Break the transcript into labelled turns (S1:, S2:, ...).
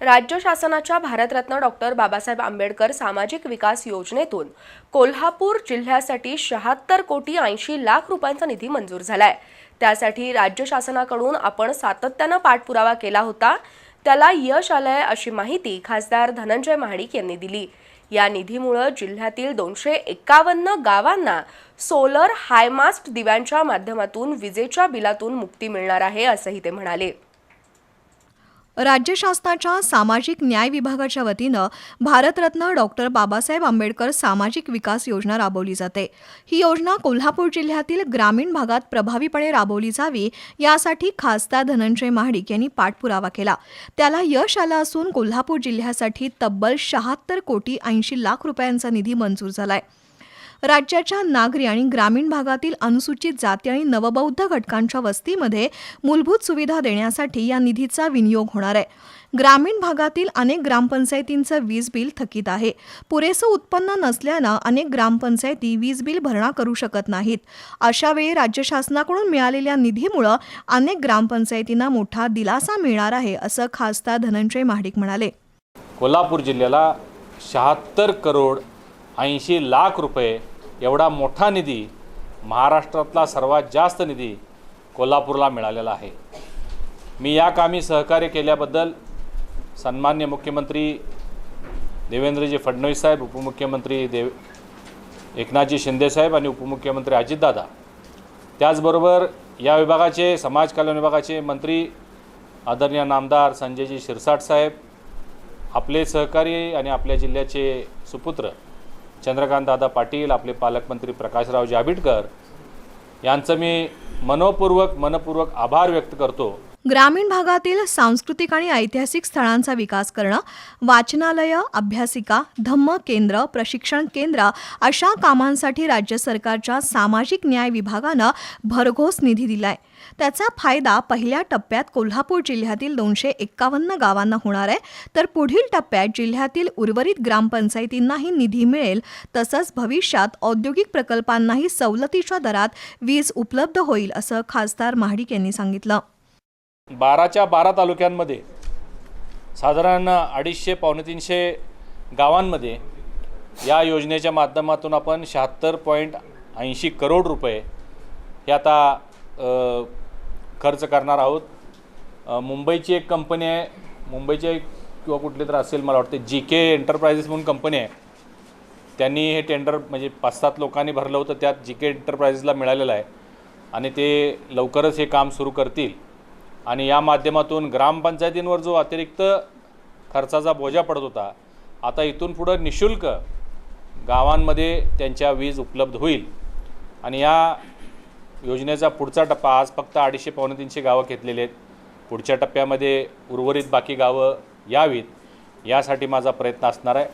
S1: राज्य शासनाच्या भारतरत्न डॉक्टर बाबासाहेब आंबेडकर सामाजिक विकास योजनेतून कोल्हापूर जिल्ह्यासाठी शहात्तर कोटी ऐंशी लाख रुपयांचा निधी मंजूर झालाय. त्यासाठी राज्य शासनाकडून आपण सातत्यानं पाठपुरावा केला होता. त्याला यश आलंय अशी माहिती खासदार धनंजय महाडिक यांनी दिली. या निधीमुळं जिल्ह्यातील दोनशे एकावन्न गावांना सोलर हायमास्ट दिव्यांच्या माध्यमातून विजेच्या बिलातून मुक्ती मिळणार आहे असंही ते म्हणाले.
S2: राज्य शासनाच्या सामाजिक न्याय विभागाच्या वतीनं भारतरत्न डॉक्टर बाबासाहेब आंबेडकर सामाजिक विकास योजना राबवली जाते. ही योजना कोल्हापूर जिल्ह्यातील ग्रामीण भागात प्रभावीपणे राबवली जावी यासाठी खासदार धनंजय महाडिक यांनी पाठपुरावा केला. त्याला यश आलं असून कोल्हापूर जिल्ह्यासाठी तब्बल शहात्तर कोटी ऐंशी लाख रुपयांचा निधी मंजूर झालाय. राज्याच्या नागरी आणि ग्रामीण भागातील अनुसूचित जाती आणि नवबौद्ध घटकांच्या वस्तीमध्ये मूलभूत सुविधा देण्यासाठी या निधीचा विनियोग होणार आहे. ग्रामीण भागातील अनेक ग्रामपंचायतींचं वीज बिल थकीत आहे. पुरेसं उत्पन्न नसल्यानं अनेक ग्रामपंचायती वीज बिल भरणा करू शकत नाहीत. अशावेळी राज्य शासनाकडून मिळालेल्या निधीमुळं अनेक ग्रामपंचायतींना मोठा दिलासा मिळणार आहे असं खासदार धनंजय महाडिक म्हणाले.
S3: कोल्हापूर जिल्ह्याला शहात्तर करोड ऐंशी लाख रुपये एवढा मोठा निधी महाराष्ट्रातला सर्वात जास्त निधी कोल्हापूरला मिळालेला आहे. मी या कामी सहकार्य केल्याबद्दल सन्मान्य मुख्यमंत्री देवेंद्रजी फडणवीस साहेब उपमुख्यमंत्री देव एकनाथजी शिंदेसाहेब आणि उपमुख्यमंत्री अजितदादा. त्याचबरोबर या विभागाचे समाज कल्याण विभागाचे मंत्री आदरणीय नामदार संजयजी शिरसाट साहेब आपले सहकारी आणि आपल्या जिल्ह्याचे सुपुत्र चंद्रकांत दादा पाटील आपले पालकमंत्री प्रकाशराव जाबिडकर यांचं मी मनोपूर्वक मनपूर्वक आभार व्यक्त करतो.
S2: ग्रामीण भागातील सांस्कृतिक आणि ऐतिहासिक स्थळांचा विकास करणं वाचनालय अभ्यासिका धम्म केंद्र प्रशिक्षण केंद्र अशा कामांसाठी राज्य सरकारच्या सामाजिक न्याय विभागानं भरघोस निधी दिलाय. त्याचा फायदा पहिल्या टप्प्यात कोल्हापूर जिल्ह्यातील दोनशे एक्कावन्न गावांना होणार आहे. तर पुढील टप्प्यात जिल्ह्यातील उर्वरित ग्रामपंचायतींनाही निधी मिळेल. तसंच भविष्यात औद्योगिक प्रकल्पांनाही सवलतीच्या दरात वीज उपलब्ध होईल असं खासदार महाडिक यांनी सांगितलं.
S3: बाराच्या बारा तालुक्यांमध्ये साधारण अडीचशे पावणे तीनशे गावांमध्ये या योजनेच्या माध्यमातून आपण शहात्तर पॉईंट ऐंशी करोड रुपये हे आता खर्च करणार आहोत. मुंबईची एक कंपनी आहे. मुंबईची एक किंवा कुठली तर असेल मला वाटते जी के एंटरप्रायझेस म्हणून कंपनी आहे. त्यांनी हे टेंडर म्हणजे पाच सात लोकांनी भरलं होतं त्यात जी के एंटरप्रायझेसला मिळालेलं आहे. आणि ते लवकरच हे काम सुरू करतील. आणि या माध्यमातून ग्रामपंचायतींवर जो अतिरिक्त खर्चाचा बोजा पडत होता आता इथून पुढं निशुल्क गावांमध्ये त्यांच्या वीज उपलब्ध होईल. आणि या योजनेचा पुढचा टप्पा आज फक्त अडीचशे पावणे तीनशे गावं घेतलेली आहेत. पुढच्या टप्प्यामध्ये उर्वरित बाकी गावं यावीत यासाठी माझा प्रयत्न असणार आहे.